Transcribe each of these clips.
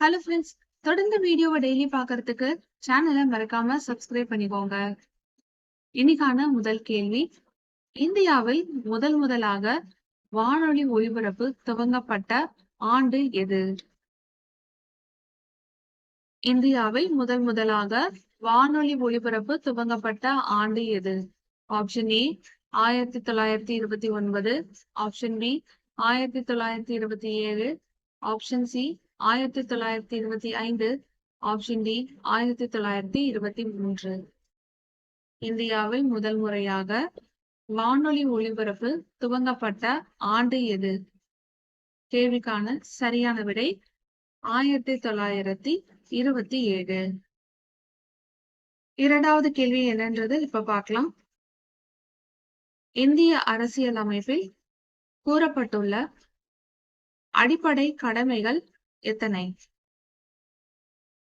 Hello friends தொடர்ந்து வீடியோவை daily பாக்குறதுக்கு சேனலை மறக்காம சப்ஸ்கிரைப் பண்ணிக்கோங்க. இன்னைக்கான முதல் கேள்வி இந்தியாவில் முதல் முதலாக வானொலி ஒளிபரப்பு துவங்கப்பட்ட ஆண்டு எது? இந்தியாவில் முதல் முதலாக வானொலி ஒளிபரப்பு துவங்கப்பட்ட ஆண்டு எது? ஆப்ஷன் ஏ ஆயிரத்தி தொள்ளாயிரத்தி இருபத்தி ஒன்பது. ஆப்ஷன் பி ஆயிரத்தி தொள்ளாயிரத்தி இருபத்தி ஏழு. ஆப்ஷன் சி ஆயிரத்தி தொள்ளாயிரத்தி இருபத்தி ஐந்து ஆப்ஷன் டி ஆயிரத்தி தொள்ளாயிரத்தி இருபத்தி மூன்று. இந்தியாவில் முதல் முறையாக வானொலி ஒளிபரப்பு துவங்கப்பட்ட ஆண்டு எது? கேள்விக்கான சரியான விடை ஆயிரத்தி தொள்ளாயிரத்தி இருபத்தி ஏழு. இரண்டாவது கேள்வி என்னன்றது? இப்ப பார்க்கலாம். இந்திய அரசியல் அமைப்பில் கூறப்பட்டுள்ள அடிப்படை கடமைகள் எத்தனை?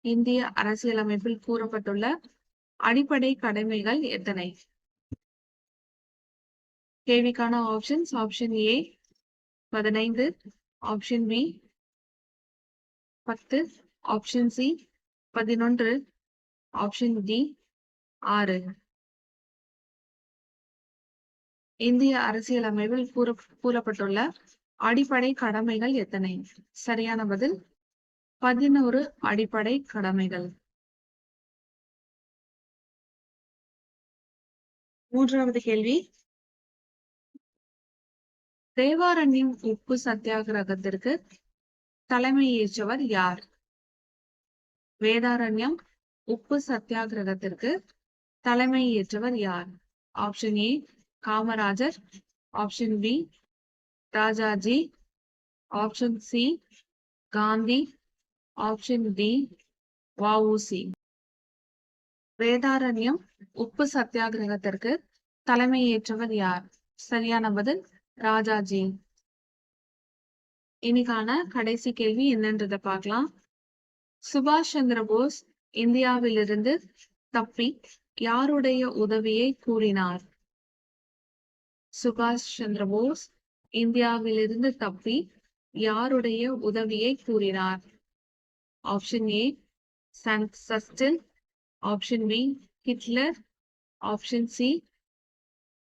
இந்திய அரசியலமைப்பில் கூறப்பட்டுள்ள அடிப்படை கடமைகள் எத்தனை? கேள்விக்கான ஆப்ஷன்ஸ் ஆப்ஷன் ஏ பதினைந்து ஆப்ஷன் பி பத்து ஆப்ஷன் சி பதினொன்று ஆப்ஷன் டி ஆறு. இந்திய அரசியலமைப்பில் கூற கூறப்பட்டுள்ள அடிப்படை கடமைகள் எத்தனை? சரியான பதில் பதினோரு அடிப்படை கடமைகள். மூன்றாவது கேள்வி. தேவாரண்யம் உப்பு சத்தியாகிரகத்திற்கு தலைமை ஏற்றவர் யார்? வேதாரண்யம் உப்பு சத்தியாகிரகத்திற்கு தலைமை ஏற்றவர் யார்? Option A Kamarajar. Option B Rajaji option C Gandhi option D VOC. Vedaranyam உப்பு சத்தியாகிரகத்திற்கு தலைமை ஏற்றவர் யார்? சரியான பதில் ராஜாஜி. இன்னைக்கான கடைசி கேள்வி என்னன்றத பார்க்கலாம். சுபாஷ் சந்திர போஸ் இந்தியாவிலிருந்து தப்பி யாருடைய உதவியை கூறினார்? சுபாஷ் சந்திர போஸ் இந்தியாவிலிருந்து தப்பி யாருடைய உதவியை கூறினார்? Option A சஸ்டின் option B Hitler option C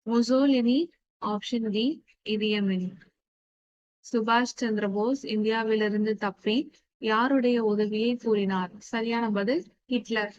Mussolini option D Idi Amin சுபாஷ் சந்திர போஸ் இந்தியாவிலிருந்து தப்பி யாருடைய உதவியை கூறினார்? சரியான பதில் ஹிட்லர்